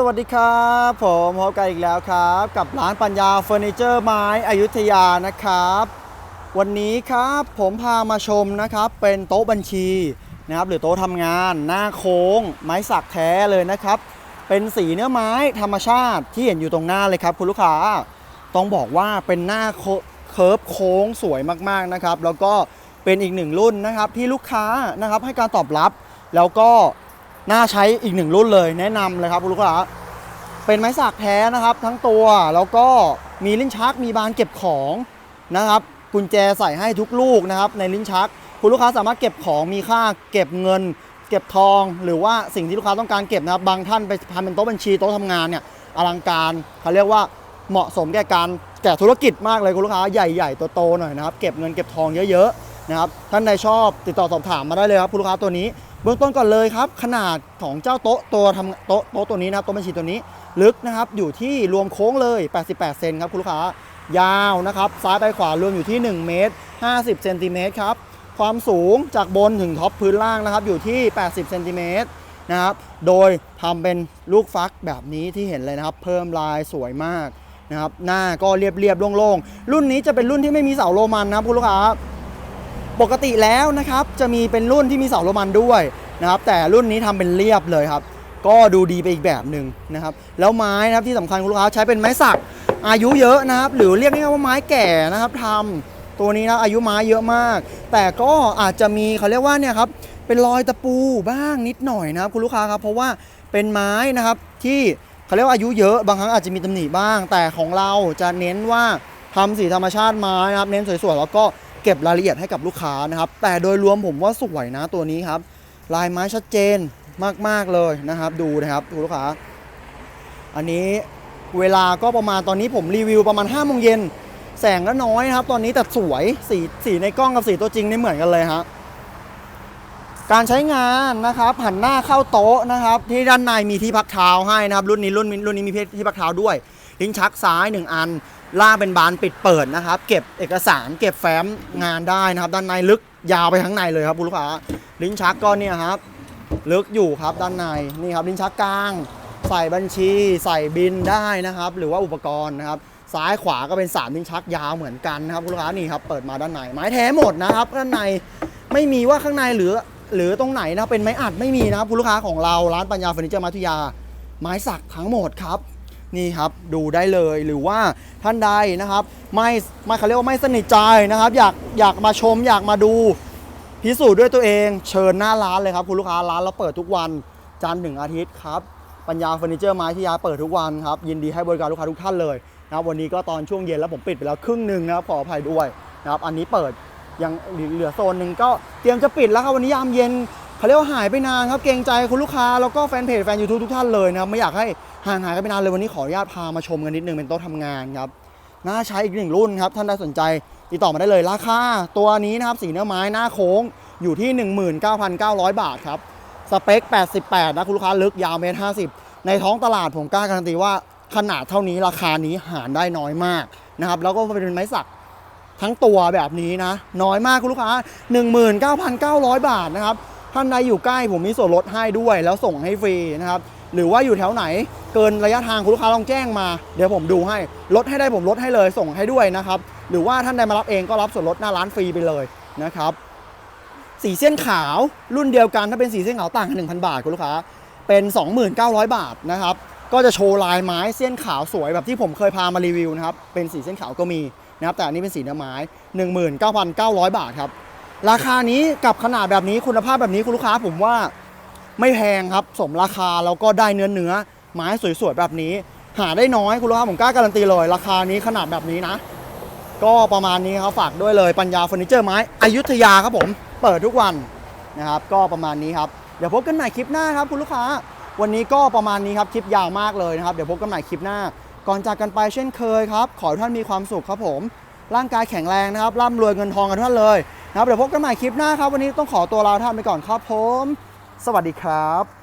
สวัสดีครับ ผมพบกันอีกแล้วครับ กับร้านปัญญาเฟอร์นิเจอร์ไม้อยุธยานะครับ วันนี้ครับผมพามาชมนะครับ เป็นโต๊ะบัญชีนะครับ หรือโต๊ะทำงานหน้าโค้ง ไม้สักแท้เลยนะครับ เป็นสีเนื้อไม้ธรรมชาติที่เห็นอยู่ตรงหน้าเลยครับ คุณลูกค้าต้องบอกว่าเป็นหน้าโคเคิร์ฟโค้งสวยมากๆนะครับ แล้วก็เป็นอีกหนึ่งรุ่นนะครับที่ลูกค้านะครับให้การตอบรับแล้วก็ น่าใช้อีกหนึ่งรุ่นเลยแนะนำเลยครับคุณลูกค้าเป็นไม้สักแท้นะครับ ทั้งตัวแล้วก็มีลิ้นชักมีบานเก็บของนะครับ กุญแจใส่ให้ทุกลูกนะครับ ในลิ้นชัก คุณลูกค้าสามารถเก็บของมีค่าเก็บเงิน เก็บทอง หรือว่าสิ่งที่ลูกค้าต้องการเก็บนะครับบางท่านไปทำเป็นโต๊ะบัญชีโต๊ะทำงานเนี่ยอลังการเขาเรียกว่าเหมาะสมแก่การแก่ธุรกิจมากเลยคุณลูกค้าใหญ่ๆโตๆหน่อยนะครับ เก็บเงินเก็บทองเยอะๆ นะครับท่านใดชอบติดต่อสอบถามมาได้เลยครับคุณลูกค้าตัวนี้ เบื้องต้นก่อนเลยครับ ขนาดของเจ้าโต๊ะตัวทำโต๊ะโต๊ะตัวนี้นะครับโต๊ะบัญชีตัวนี้ลึกนะครับอยู่ที่รวมโค้งเลย 88 เซนครับคุณลูกค้ายาวนะครับซ้ายไปขวารวมอยู่ที่ 1 เมตร 50 เซนติเมตรครับความสูงจากบนถึงท็อปพื้นล่างนะครับอยู่ที่ 80 เซนติเมตรนะครับ โดยทำเป็นลูกฟักแบบนี้ที่เห็นเลยนะครับ เพิ่มลายสวยมากนะครับ หน้าก็เรียบๆโล่งๆ รุ่นนี้จะเป็นรุ่นที่ไม่มีเสาโรมันนะคุณลูกค้า ปกติแล้วนะครับจะมีเป็นรุ่นที่มีเสาโรมันด้วยนะครับแต่รุ่นนี้ทำเป็นเรียบเลยครับ ก็ดูดีไปอีกแบบหนึ่งนะครับ แล้วไม้นะครับที่สำคัญคุณลูกค้าใช้เป็นไม้สักอายุเยอะนะครับ หรือเรียกง่ายๆว่าไม้แก่นะครับทำตัวนี้นะอายุไม้เยอะมาก แต่ก็อาจจะมีเขาเรียกว่าเนี่ยครับเป็นรอยตะปูบ้างนิดหน่อยนะครับคุณลูกค้าครับเพราะว่าเป็นไม้นะครับที่เขาเรียกว่าอายุเยอะบางครั้งอาจจะมีตำหนิบ้าง แต่ของเราจะเน้นว่าทำสีธรรมชาติไม้นะครับ เน้นสวยๆแล้วก็ เก็บรายละเอียดให้กับลูกค้านะครับ แต่โดยรวมผมว่าสวยนะตัวนี้ครับ ลายไม้ชัดเจนมาก ๆ เลยนะครับ ดูนะครับคุณลูกค้า อันนี้เวลาก็ประมาณตอนนี้ผมรีวิวประมาณ5้าโมงเย็นแสงก็น้อยนะครับ ตอนนี้แต่สวยสีสีในกล้องกับสีตัวจริงนี่เหมือนกันเลยฮะการใช้งานนะครับ หันหน้าเข้าโต๊ะนะครับ ที่ด้านในมีที่พักเท้าให้นะครับ รุ่นนี้รุ่นรุ่นนี้มีที่พักเท้าด้วย ลิ้นชักซ้าย 1 อัน ล่างเป็นบานปิดเปิดนะครับ เก็บเอกสารเก็บแฟ้มงานได้นะครับ ด้านในลึกยาวไปทั้งในเลยครับคุณลูกค้าลิ้นชักก็เนี่ยครับลึกอยู่ครับด้านในนี่ครับลิ้นชักกลาง ใส่บัญชี ใส่บินได้นะครับ หรือว่าอุปกรณ์นะครับซ้ายขวาก็เป็น3ลิ้นชักยาวเหมือนกันนะครับคุณลูกค้านี่ครับเปิดมาด้านในไม้แท้หมดนะครับด้านในไม่มีว่าข้างในหรือหรือตรงไหนนะเป็นไม้อัดไม่มีนะครับคุณลูกค้าของเราร้านปัญญาเฟอร์นิเจอร์มัทุยา ไม้สักทั้งหมดครับ นี่ครับดูได้เลยหรือว่าท่านใดนะครับ ไม่ไม่เขาเรียกว่าไม่สนิทใจนะครับ อยากอยากมาชมอยากมาดูพิสูจน์ด้วยตัวเองเชิญหน้าร้านเลยครับคุณลูกค้าร้านเราเปิดทุกวันจันทร์ถึงอาทิตย์ครับปัญญาเฟอร์นิเจอร์ไม้ที่ยาเปิดทุกวันครับ ยินดีให้บริการลูกค้าทุกท่านเลยนะครับวันนี้ก็ตอนช่วงเย็นแล้วผมปิดไปแล้วครึ่งหนึ่งนะครับขออภัยด้วยนะครับอันนี้เปิดยังเหลือโซนหนึ่งก็เตรียมจะปิดแล้วครับวันนี้ยามเย็นเขาเรียกว่าหายไปนานครับเกรงใจคุณลูกค้าแล้วก็แฟนเพจแฟนยูทูบทุกท่านเลยนะครับไม่อยากให้ ห่างหายกันไปนานเลยวันนี้ขออนุญาตพามาชมกันนิดนึงเป็นโต๊ะทำงานครับน่าใช้อีกหนึ่งรุ่นครับ ท่านใดสนใจติดต่อมาได้เลยราคาตัวนี้นะครับสีเนื้อไม้หน้าโค้งอยู่ที่ 19,900 บาทครับ สเปค 88 นะ คุณลูกค้าลึกยาวเมตร 50 ในท้องตลาดผมกล้าการันตีว่าขนาดเท่านี้ราคานี้หารได้น้อยมากนะครับ แล้วก็เป็นไม้สักทั้งตัวแบบนี้นะ น้อยมากคุณลูกค้า 19,900 บาทนะครับ ท่านใดอยู่ใกล้ผมมีส่วนลดให้ด้วย แล้วส่งให้ฟรีนะครับ หรือว่าอยู่แถวไหน เกินระยะทางคุณลูกค้าลองแจ้งมา เดี๋ยวผมดูให้ลดให้ได้ผมลดให้เลยส่งให้ด้วยนะครับหรือว่าท่านใดมารับเองก็รับส่วนลดหน้าร้านฟรีไปเลยนะครับสีเส้นขาวรุ่นเดียวกันถ้าเป็นสีเส้นขาวต่างกัน1,000 บาทคุณลูกค้าเป็น 2,900 บาทนะครับก็จะโชว์ลายไม้เส้นขาวสวยแบบที่ผมเคยพามารีวิวนะครับเป็นสีเส้นขาวก็มีนะครับแต่อันนี้เป็นสีเนื้อไม้ 19,900 บาทครับราคานี้กับขนาดแบบนี้คุณภาพแบบนี้คุณลูกค้าผมว่า ไม่แพงครับ สมราคาแล้วก็ได้เนื้อเนื้อไม้สวยๆแบบนี้ หาได้น้อยคุณลูกค้าผมกล้าการันตีเลย ราคานี้ขนาดแบบนี้นะ ก็ประมาณนี้ครับฝากด้วยเลยปัญญาเฟอร์นิเจอร์ไม้อยุธยาครับผมเปิดทุกวันนะครับ ก็ประมาณนี้ครับเดี๋ยวพบกันใหม่คลิปหน้าครับคุณลูกค้า วันนี้ก็ประมาณนี้ครับคลิปยาวมากเลยนะครับเดี๋ยวพบกันใหม่คลิปหน้า ก่อนจากกันไปเช่นเคยครับ ขอให้ท่านมีความสุขครับผม ร่างกายแข็งแรงนะครับร่ำรวยเงินทองกันท่านเลยนะครับเดี๋ยวพบกันใหม่คลิปหน้าครับ วันนี้ต้องขอตัวลาท่านไปก่อนครับผม สวัสดีครับ